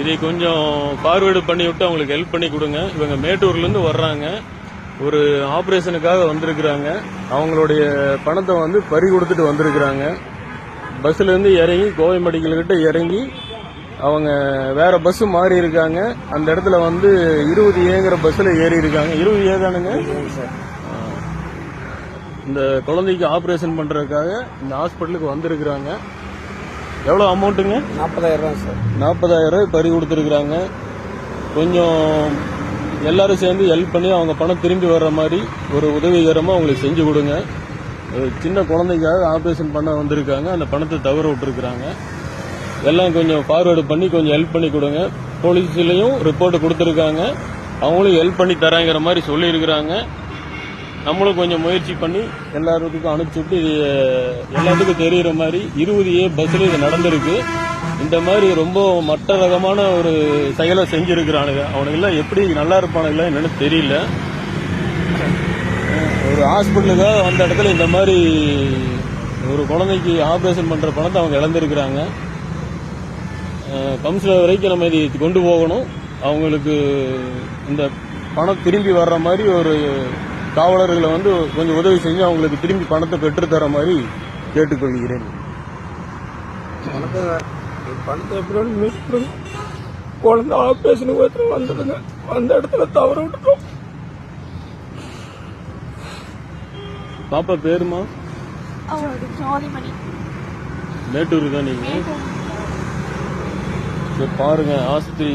இதை கொஞ்சம் ஃபார்வேர்டு பண்ணி விட்டு அவங்களுக்கு ஹெல்ப் பண்ணி கொடுங்க. இவங்க மேட்டூர்லேருந்து வர்றாங்க. ஒரு ஆப்ரேஷனுக்காக வந்திருக்கிறாங்க. அவங்களுடைய பணத்தை வந்து பறி கொடுத்துட்டு வந்திருக்கிறாங்க. பஸ்ஸுலேருந்து இறங்கி கோவை மெடிக்கல்கிட்ட இறங்கி அவங்க வேற பஸ் மாறி இருக்காங்க. அந்த இடத்துல வந்து இருபது ஏங்கிற பஸ்ஸில் ஏறி இருக்காங்க. இருபது ஏ தானுங்க? இந்த குழந்தைக்கு ஆப்ரேஷன் பண்ணுறதுக்காக இந்த ஹாஸ்பிட்டலுக்கு வந்திருக்கிறாங்க. எவ்வளவு அமௌண்ட்டுங்க நாற்பதாயிரம் ரூபா சார். நாற்பதாயிரம் ரூபாய் பறி கொடுத்துருக்குறாங்க. கொஞ்சம் எல்லாரும் சேர்ந்து ஹெல்ப் பண்ணி அவங்க பணம் திரும்பி வர்ற மாதிரி ஒரு உதவிகரமாக அவங்களுக்கு செஞ்சு கொடுங்க. ஒரு சின்ன குழந்தைக்காக ஆப்ரேஷன் பண்ண வந்திருக்காங்க. அந்த பணத்தை தவற விட்டுருக்குறாங்க. எல்லாம் கொஞ்சம் ஃபார்வேர்டு பண்ணி கொஞ்சம் ஹெல்ப் பண்ணி கொடுங்க. போலீஸ்லயும் ரிப்போர்ட் கொடுத்துருக்காங்க. அவங்களும் ஹெல்ப் பண்ணி தராங்கிற மாதிரி சொல்லியிருக்கிறாங்க. நம்மளும் கொஞ்சம் முயற்சி பண்ணி எல்லாருக்கும் அனுப்பிச்சுட்டு இது எல்லாத்துக்கும் தெரியுற மாதிரி இருபது ஏ பஸ்ல இது நடந்திருக்கு. இந்த மாதிரி ரொம்ப மற்ற ரகமான ஒரு செயலை செஞ்சிருக்கிறானுங்க. அவனுங்கெல்லாம் எப்படி நல்லா இருப்பானுங்களா என்னன்னு தெரியல. ஒரு ஹாஸ்பிட்டலுக்காக வந்த இடத்துல இந்த மாதிரி ஒரு குழந்தைக்கு ஆபரேஷன் பண்ற பணத்தை அவங்க இழந்திருக்கிறாங்க. கவுன்சிலர் வரைக்கும் நம்ம இதை கொண்டு போகணும். அவங்களுக்கு இந்த பணம் திரும்பி வர்ற மாதிரி ஒரு காவலர்களை வந்து கொஞ்சம் உதவி செஞ்சு அவங்களுக்கு திரும்பி பணத்தை பெற்று தர மாதிரி கேட்டுக்கொள்கிறேன். பணத்தை பணத்தை எப்படி குழந்தை ஆப்ரேஷனுக்கு ஒருத்தர் வந்ததுங்க. அந்த இடத்துல தவற விட்டுட்டோம். பாப்பா பேருமா? மேட்டூர் தான் நீங்க? சரி, பாருங்க ஆஸ்பத்திரி